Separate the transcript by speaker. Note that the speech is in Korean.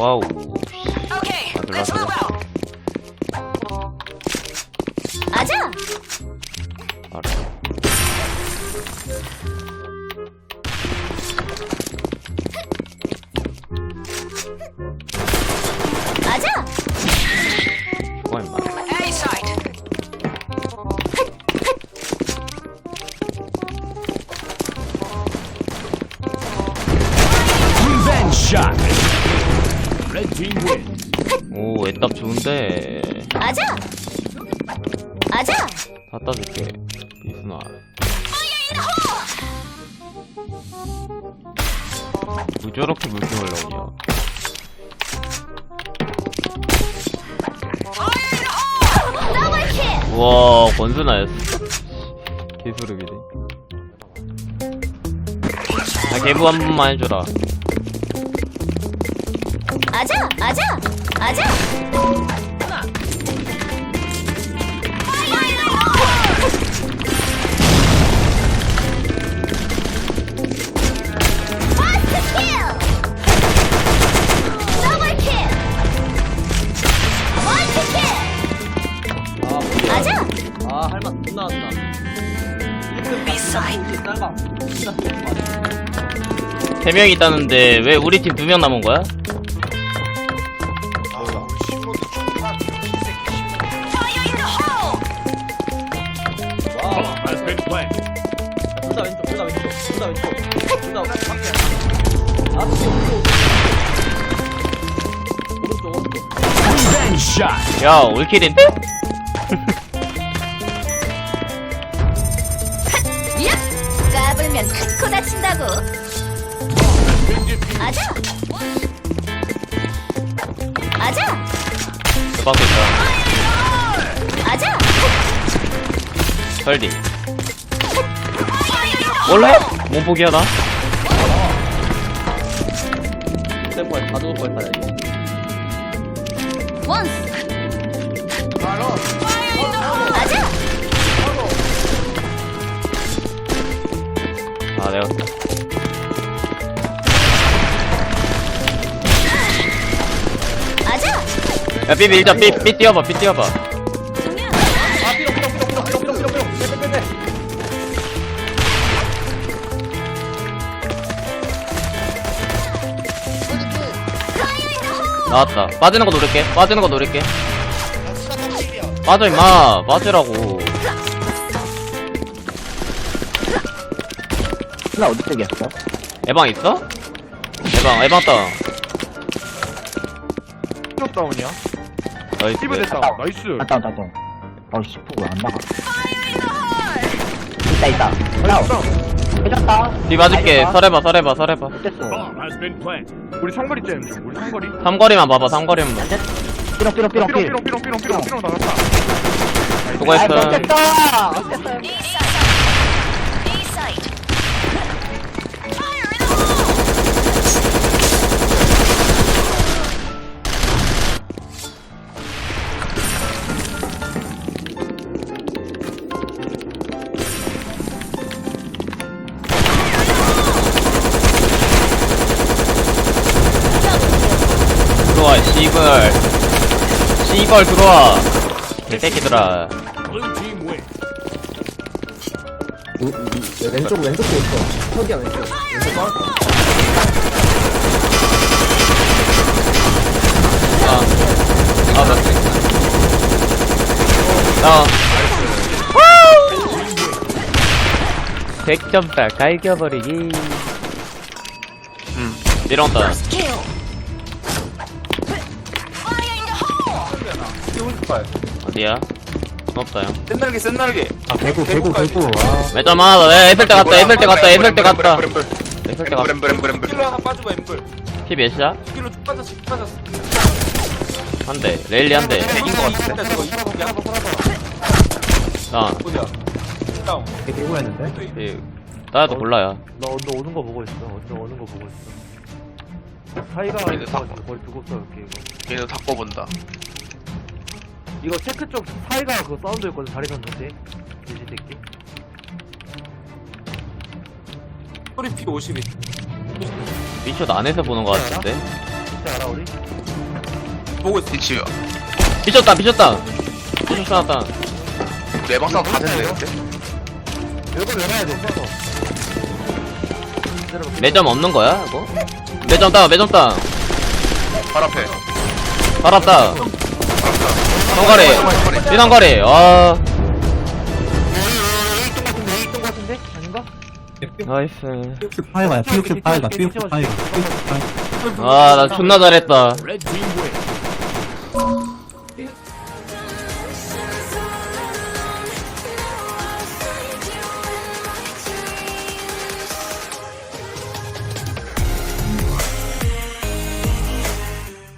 Speaker 1: 와우.
Speaker 2: Okay,
Speaker 1: 아,
Speaker 2: let's move out.
Speaker 3: 아자!
Speaker 1: 알았어. 오, 애답 좋은데.
Speaker 3: 아자! 아자!
Speaker 1: 다 따줄게. 이순아. 왜 저렇게 물게 올라오냐? 우와, 권순아였어. 개소름이네. 아, 개부 한 번만 해줘라.
Speaker 3: 아자! 아자! 아자! 아자!
Speaker 4: 아, 할만 못 나왔다.
Speaker 2: Site.
Speaker 4: 짧아.
Speaker 1: 세 명 있다는데, 왜 우리 팀 두 명 남은 거야?
Speaker 5: Has been planted.
Speaker 4: 둘다 왼쪽, 둘다 왼쪽, 둘다 왼쪽. 둘다 밖에. 아, 오른쪽. 오른쪽, 오른쪽.
Speaker 5: Revenge shot.
Speaker 1: 야, 올킬인데?
Speaker 3: 야! 까불면 큰코 다친다고! 아자! 아자!
Speaker 1: 대박이다
Speaker 3: 아자!
Speaker 1: 설디. 원래? 못 보기 하다.
Speaker 4: 템포에 다 죽을 뻔했다, 이게.
Speaker 3: 원스! 아자!
Speaker 1: 아, 내가.
Speaker 3: 아자!
Speaker 1: 야, 삐 밀자, 삐, 삐 뛰어봐, 삐 뛰어봐. 나왔다. 빠지는 거 노릴게. 빠지는 거 노릴게. 빠져, 임마. 빠지라고.
Speaker 6: 나 어디 쪽이었어?
Speaker 1: 에방 있어? 에방, 에방 다운.
Speaker 7: 다운이야?
Speaker 1: 나이스.
Speaker 7: 띠브 됐다. 나이스.
Speaker 6: 갔다 왔다 또. 어이씨, 포구 안 나가. 있다, 있다. 다운. 해줬다.
Speaker 1: 뒤 맞을게. 설해봐, 설해봐, 설해봐.
Speaker 6: 됐어.
Speaker 5: Bomb has been planted.
Speaker 7: 우리 상거리 잼 좀. 우리 상거리.
Speaker 1: 삼거리만 봐봐, 삼거리만 봐.
Speaker 6: 삐롱, 삐롱, 삐롱,
Speaker 7: 삐롱
Speaker 6: 삐롱.
Speaker 7: 삐롱 삐롱 삐롱 삐롱 삐롱 나갔다.
Speaker 6: 아,
Speaker 1: 수고했어.
Speaker 6: 됐다.
Speaker 2: site.
Speaker 1: 씨발. 씨발, 들어와. 개새끼들아.
Speaker 5: Blue team wins.
Speaker 4: 왼쪽, 왼쪽도 있어. 턱이야, 왼쪽. 왼쪽 봐.
Speaker 1: 아, 아, 나. 나. 백점발 갈겨버리기. 음, 이런다.
Speaker 2: Kill. The hole.
Speaker 1: 어디야? 없다, 형.
Speaker 7: 센 날개 센 날개.
Speaker 6: 아, 개구, 개구, 개구. 아,
Speaker 1: 매점 하나 더. 에, 에펠 때 갔다, 에펠 때 갔다, 에펠 때 갔다. 에펠 때 갔다.
Speaker 7: 킬로 하나 빠지고 엠블.
Speaker 1: 피 몇이야?
Speaker 7: 킬로 쭉 빠졌어 쭉 빠졌어.
Speaker 1: 한 대. 레일리 한 대.
Speaker 7: 이긴 거 같은데. 저거 이거 거기 하나 살아봐.
Speaker 1: 나.
Speaker 7: 어디야? 다운.
Speaker 6: 개구였는데?
Speaker 1: 이, 따야도 골라야.
Speaker 8: 나 언더 오는 거 보고 있어. 언더 오는 거 보고 있어. 사이가
Speaker 7: 얘네 다-
Speaker 8: 있어가지고 거의 두고 써올게 이거.
Speaker 7: 얘는 다 꺼본다.
Speaker 8: 이거 체크 쪽 사이가 그 사운드 있거든 자리 섰는데. 돼지 새끼.
Speaker 7: 소리 피 50이.
Speaker 1: 미션 안에서 보는 거 같은데?
Speaker 8: 진짜 알아 우리?
Speaker 7: 보고 있어
Speaker 9: 뒤치
Speaker 1: 비쳤다 비쳤다 비쳤 쏘았다
Speaker 9: 내방상 다 됐네 근데
Speaker 8: 이거 열어야 돼
Speaker 1: 매점 없는 거야 이거? 매점 따 매점
Speaker 9: 따발 앞에
Speaker 1: 살았다 아
Speaker 10: 있던 거 같은데? 아닌가?
Speaker 1: 나이스
Speaker 8: 파이가 P68가 P68가 P68
Speaker 1: 아나 존나 잘했다
Speaker 5: Red team.